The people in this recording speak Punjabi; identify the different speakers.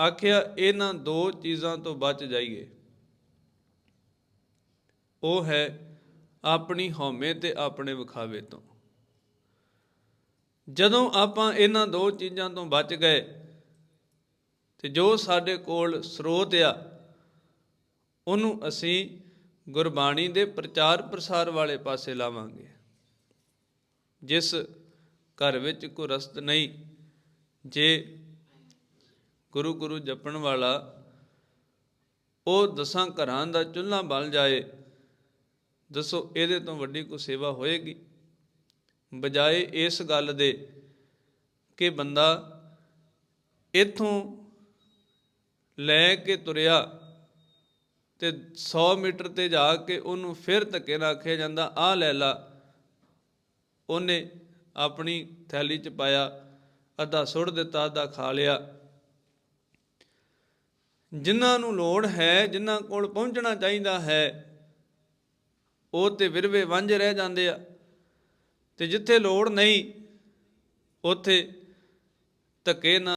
Speaker 1: ਆਖਿਆ, ਇਹਨਾਂ ਦੋ ਚੀਜ਼ਾਂ ਤੋਂ ਬਚ ਜਾਈਏ। ਉਹ ਹੈ ਆਪਣੀ ਹਉਮੈ ਤੇ ਆਪਣੇ ਵਿਖਾਵੇ ਤੋਂ। ਜਦੋਂ ਆਪਾਂ ਇਹਨਾਂ ਦੋ ਚੀਜ਼ਾਂ ਤੋਂ ਬਚ ਗਏ ਤੇ ਜੋ ਸਾਡੇ ਕੋਲ ਸਰੋਤ ਆ, ਉਹਨੂੰ ਅਸੀਂ ਗੁਰਬਾਣੀ ਦੇ ਪ੍ਰਚਾਰ ਪ੍ਰਸਾਰ ਵਾਲੇ ਪਾਸੇ ਲਾਵਾਂਗੇ। ਜਿਸ ਘਰ ਵਿੱਚ ਕੋਈ ਰਸਤ ਨਹੀਂ, ਜੇ ਗੁਰੂ ਗੁਰੂ ਜਪਣ ਵਾਲਾ, ਉਹ ਦਸਾਂ ਘਰਾਂ ਦਾ ਚੁੱਲ੍ਹਾ ਬਲ ਜਾਏ, ਦੱਸੋ ਇਹਦੇ ਤੋਂ ਵੱਡੀ ਕੋਈ ਸੇਵਾ ਹੋਏਗੀ? ਬਜਾਏ ਇਸ ਗੱਲ ਦੇ ਕਿ ਬੰਦਾ ਇਥੋਂ ਲੈ ਕੇ ਤੁਰਿਆ ਤੇ 100 ਮੀਟਰ ਤੇ ਜਾ ਕੇ ਉਹਨੂੰ ਫਿਰ ਧੱਕੇ ਨਾਲ ਆਖਿਆ ਜਾਂਦਾ ਆ ਲੈ ਲਾ। ਉਹਨੇ ਆਪਣੀ ਥੈਲੀ ਚ ਪਾਇਆ, ਅੱਧਾ ਸੁੱਟ ਦਿੱਤਾ, ਅੱਧਾ ਖਾ ਲਿਆ। ਜਿਨ੍ਹਾਂ ਨੂੰ ਲੋੜ ਹੈ, ਜਿਨ੍ਹਾਂ ਕੋਲ ਪਹੁੰਚਣਾ ਚਾਹੀਦਾ ਹੈ, ਉਹ ਤੇ ਵਿਰਵੇ ਵਾਂਝੇ ਰਹਿ ਜਾਂਦੇ ਆ। ਤੇ ਜਿੱਥੇ ਲੋੜ ਨਹੀਂ, ਉੱਥੇ ਧੱਕੇ ਨਾਲ